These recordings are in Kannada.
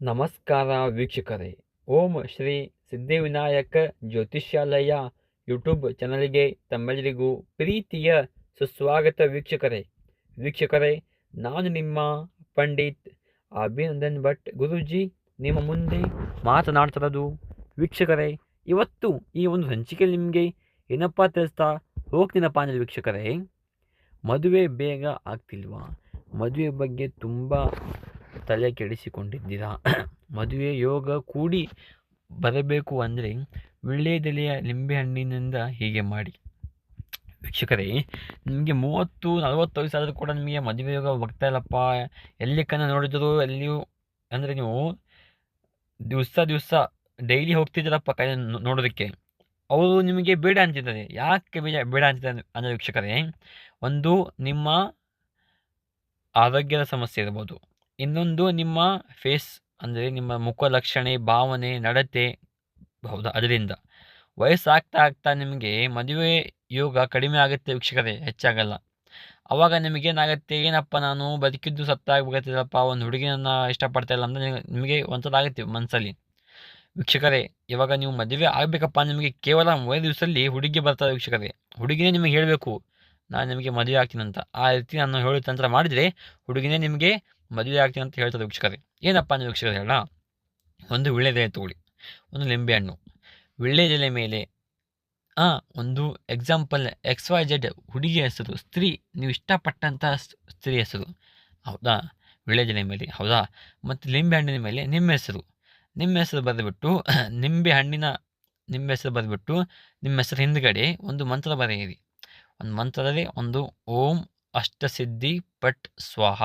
ನಮಸ್ಕಾರ ವೀಕ್ಷಕರೇ. ಓಂ ಶ್ರೀ ಸಿದ್ಧಿವಿನಾಯಕ ಜ್ಯೋತಿಷ್ಯಾಲಯ ಯೂಟ್ಯೂಬ್ ಚಾನಲ್ಗೆ ತಮ್ಮೆಲ್ಲರಿಗೂ ಪ್ರೀತಿಯ ಸುಸ್ವಾಗತ ವೀಕ್ಷಕರೇ. ವೀಕ್ಷಕರೇ, ನಾನು ನಿಮ್ಮ ಪಂಡಿತ್ ಅಭಿನಂದನ್ ಭಟ್ ಗುರುಜಿ. ನಿಮ್ಮ ಮುಂದೆ ಮಾತನಾಡ್ತಿರೋದು ವೀಕ್ಷಕರೇ, ಇವತ್ತು ಈ ಒಂದು ಸಂಚಿಕೆ ನಿಮಗೆ ಏನಪ್ಪ ತಿಳಿಸ್ತಾ ಹೋಗ್ತೀನಪ್ಪ ಅಂದರೆ ವೀಕ್ಷಕರೇ, ಮದುವೆ ಬೇಗ ಆಗ್ತಿಲ್ವಾ? ಮದುವೆ ಬಗ್ಗೆ ತುಂಬ ತಲೆ ಕೆಡಿಸಿಕೊಂಡಿದ್ದೀರಾ? ಮದುವೆ ಯೋಗ ಕೂಡಿ ಬರಬೇಕು ಅಂದರೆ ವೀಳ್ಯದೆಲೆಯ ನಿಂಬೆಹಣ್ಣಿನಿಂದ ಹೀಗೆ ಮಾಡಿ. ವೀಕ್ಷಕರೇ, ನಿಮಗೆ ಮೂವತ್ತು, ನಲವತ್ತು ವಯಸ್ಸಾದರೂ ಕೂಡ ನಿಮಗೆ ಮದುವೆ ಯೋಗ ಬರ್ತಾ ಇಲ್ಲಪ್ಪ. ಎಲ್ಲಿ ಕನ್ನ ನೋಡಿದ್ರು ಎಲ್ಲಿಯೂ ಅಂದರೆ ನೀವು ದಿವಸ ದಿವಸ ಡೈಲಿ ಹೋಗ್ತಿದ್ದೀರಪ್ಪ ಕೈ ನೋಡೋದಕ್ಕೆ. ಅವರು ನಿಮಗೆ ಬೇಡ ಅಂತಿದ್ದಾರೆ. ಯಾಕೆ ಬೇಡ ಬೇಡ ಅಂತಿದ್ದಾರೆ ಅಂದರೆ ವೀಕ್ಷಕರೇ, ಒಂದು ನಿಮ್ಮ ಆರೋಗ್ಯದ ಸಮಸ್ಯೆ ಇರ್ಬೋದು. ಇನ್ನೊಂದು ನಿಮ್ಮ ಫೇಸ್ ಅಂದರೆ ನಿಮ್ಮ ಮುಖ ಲಕ್ಷಣೆ, ಭಾವನೆ, ನಡತೆ ಹೌದಾ? ಅದರಿಂದ. ವಯಸ್ಸಾಗ್ತಾ ಆಗ್ತಾ ನಿಮಗೆ ಮದುವೆ ಯೋಗ ಕಡಿಮೆ ಆಗುತ್ತೆ ವೀಕ್ಷಕರೇ, ಹೆಚ್ಚಾಗಲ್ಲ. ಅವಾಗ ನಿಮಗೆ ಏನಾಗುತ್ತೆ? ಏನಪ್ಪ ನಾನು ಬದುಕಿದ್ದು ಸತ್ತಾಗ್ಬೇಕತ್ತಲ್ಲಪ್ಪ ಒಂದು ಹುಡುಗಿಯನ್ನ ಇಷ್ಟಪಡ್ತಾ ಇಲ್ಲ ಅಂದರೆ ನಿಮಗೆ ಒಂಥರ ಆಗುತ್ತೆ ಮನಸ್ಸಲ್ಲಿ ವೀಕ್ಷಕರೇ, ಇವಾಗ ನೀವು ಮದುವೆ ಆಗಬೇಕಪ್ಪ ನಿಮಗೆ ಕೇವಲ ಮೂವೇ ದಿವಸದಲ್ಲಿ ಹುಡುಗಿ ಬರ್ತಾರೆ ವೀಕ್ಷಕರೇ. ಹುಡುಗಿನೇ ನಿಮಗೆ ಹೇಳಬೇಕು, ನಾನು ನಿಮಗೆ ಮದುವೆ ಹಾಕ್ತೀನಂತ ಆ ರೀತಿ ನಾನು ಹೇಳೋ ತಂತ್ರ ಮಾಡಿದರೆ ಹುಡುಗಿನೇ ನಿಮಗೆ ಮದುವೆ ಆಗ್ತೀನಿ ಅಂತ ಹೇಳ್ತಾರೆ ವೀಕ್ಷಕರೇ. ಏನಪ್ಪ ನೀವು ವೀಕ್ಷಕರೇ ಹೇಳ ಒಂದು ವಿಳ್ಳೆದೆಲೆ ತಗೊಳ್ಳಿ. ಒಂದು ಲಿಂಬೆಹಣ್ಣು ವಿಳ್ಳೆದೆಲೆ ಮೇಲೆ, ಆ, ಒಂದು ಎಕ್ಸಾಂಪಲ್ ಎಕ್ಸ್ ವೈ ಜೆಡ್ ಹುಡುಗಿ ಹೆಸರು, ಸ್ತ್ರೀ, ನೀವು ಇಷ್ಟಪಟ್ಟಂಥ ಸ್ತ್ರೀ ಹೆಸರು. ಹೌದಾ? ವಿಳ್ಳೆದೆಲೆ ಮೇಲೆ, ಹೌದಾ? ಮತ್ತು ಲಿಂಬೆ ಹಣ್ಣಿನ ಮೇಲೆ ನಿಮ್ಮ ಹೆಸರು. ನಿಮ್ಮ ಹೆಸರು ಬರೆದುಬಿಟ್ಟು, ನಿಂಬೆ ಹಣ್ಣಿನ ನಿಮ್ಮ ಹೆಸರು ಬರೆದುಬಿಟ್ಟು, ನಿಮ್ಮ ಹೆಸರು ಹಿಂದ್ಗಡೆ ಒಂದು ಮಂತ್ರ ಬರೆಯಿರಿ. ಒಂದು ಮಂತ್ರದಲ್ಲಿ ಒಂದು ಓಂ ಅಷ್ಟಸಿದ್ಧಿ ಪಟ್ ಸ್ವಾಹ.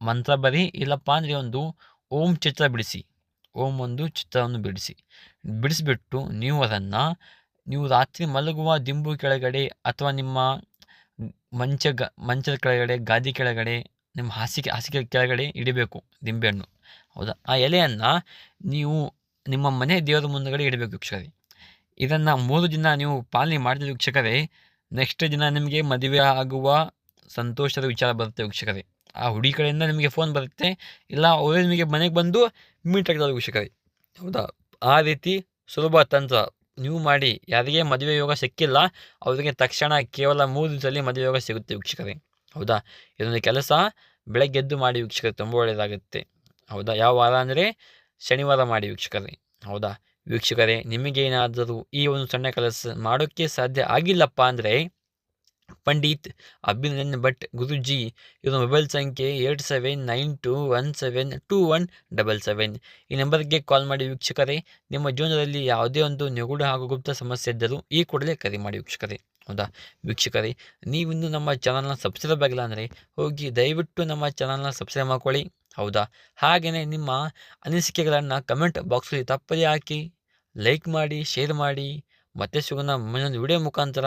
ಮಂತ್ರ ಬರಿ, ಇಲ್ಲಪ್ಪ ಅಂದರೆ ಒಂದು ಓಂ ಚಿತ್ರ ಬಿಡಿಸಿ. ಓಂ ಒಂದು ಚಿತ್ರವನ್ನು ಬಿಡಿಸಿ. ಬಿಡಿಸಿಬಿಟ್ಟು ನೀವು ಅದನ್ನು, ನೀವು ರಾತ್ರಿ ಮಲಗುವ ದಿಂಬು ಕೆಳಗಡೆ ಅಥವಾ ನಿಮ್ಮ ಮಂಚ ಗ, ಮಂಚದ ಕೆಳಗಡೆ, ಗಾದಿ ಕೆಳಗಡೆ, ನಿಮ್ಮ ಹಾಸಿಗೆ ಹಾಸಿಗೆ ಕೆಳಗಡೆ ಇಡಬೇಕು ದಿಂಬೆಹಣ್ಣು. ಹೌದಾ? ಆ ಎಲೆಯನ್ನು ನೀವು ನಿಮ್ಮ ಮನೆ ದೇವರ ಮುಂದುಗಡೆ ಇಡಬೇಕು ವೀಕ್ಷಕರೇ. ಇದನ್ನು ಮೂರು ದಿನ ನೀವು ಪಾಲನೆ ಮಾಡಿದ ವೀಕ್ಷಕರೇ, ನೆಕ್ಸ್ಟ್ ದಿನ ನಿಮಗೆ ಮದುವೆ ಆಗುವ ಸಂತೋಷದ ವಿಚಾರ ಬರುತ್ತೆ ವೀಕ್ಷಕರೇ. ಆ ಹುಡುಗಿ ಕಡೆಯಿಂದ ನಿಮಗೆ ಫೋನ್ ಬರುತ್ತೆ. ಇಲ್ಲ ಅವರೇ ನಿಮಗೆ ಮನೆಗೆ ಬಂದು ಮೀಟ್ ಆಗ್ತದೆ ವೀಕ್ಷಕರೇ ಹೌದಾ? ಆ ರೀತಿ ಸುಲಭ ತಂತ್ರ. ನೀವು ಮಾಡಿ. ಯಾರಿಗೆ ಮದುವೆ ಯೋಗ ಸಿಕ್ಕಿಲ್ಲ, ಅವರಿಗೆ ತಕ್ಷಣ ಕೇವಲ ಮೂರು ದಿವಸದಲ್ಲಿ ಮದುವೆ ಯೋಗ ಸಿಗುತ್ತೆ ವೀಕ್ಷಕರೇ. ಹೌದಾ? ಇದೊಂದು ಕೆಲಸ. ಬೆಳಗ್ಗೆ ಎದ್ದು ಮಾಡಿ ವೀಕ್ಷಕರು, ತುಂಬ ಒಳ್ಳೆಯದಾಗುತ್ತೆ. ಹೌದಾ? ಯಾವ ವಾರ ಅಂದರೆ ಶನಿವಾರ ಮಾಡಿ ವೀಕ್ಷಕರೇ. ಹೌದಾ? ವೀಕ್ಷಕರೇ ನಿಮಗೇನಾದರೂ ಈ ಒಂದು ಸಣ್ಣ ಕೆಲಸ ಮಾಡೋಕ್ಕೆ ಸಾಧ್ಯ ಆಗಿಲ್ಲಪ್ಪ ಅಂದರೆ ಪಂಡಿತ್ ಅಭಿನಂದನ್ ಭಟ್, ಗುರುಜಿ. ಇವರ ಮೊಬೈಲ್ ಸಂಖ್ಯೆ eight seven nine two one seven two one double seven. ಈ ನಂಬರ್ಗೆ ಕಾಲ್ ಮಾಡಿ ವೀಕ್ಷಕರೇ, ನಿಮ್ಮ ಜೀವನದಲ್ಲಿ ಯಾವುದೇ ಒಂದು ನಿಗೂಢ ಹಾಗೂ ಗುಪ್ತ ಸಮಸ್ಯೆ ಇದ್ದರೂ ಈ ಕೂಡಲೇ ಕರೆ ಮಾಡಿ ವೀಕ್ಷಕರೇ. ಹೌದಾ? ವೀಕ್ಷಕರೇ, ನೀವಿನ್ನೂ ನಮ್ಮ ಚಾನಲ್ನ ಸಬ್ಸ್ಕ್ರೈಬ್ ಆಗಿಲ್ಲ ಅಂದರೆ ಹೋಗಿ ದಯವಿಟ್ಟು ನಮ್ಮ ಚಾನಲ್ನ ಸಬ್ಸ್ಕ್ರೈಬ್ ಮಾಡ್ಕೊಳ್ಳಿ. ಹೌದಾ? ಹಾಗೆಯೇ ನಿಮ್ಮ ಅನಿಸಿಕೆಗಳನ್ನು ಕಮೆಂಟ್ ಬಾಕ್ಸಲ್ಲಿ ತಪ್ಪದೇ ಹಾಕಿ ಲೈಕ್ ಮಾಡಿ, ಶೇರ್ ಮಾಡಿ. ಮತ್ತೆ ಸಿಗೋಣ ಮುಂದೊಂದು ವಿಡಿಯೋ ಮುಖಾಂತರ.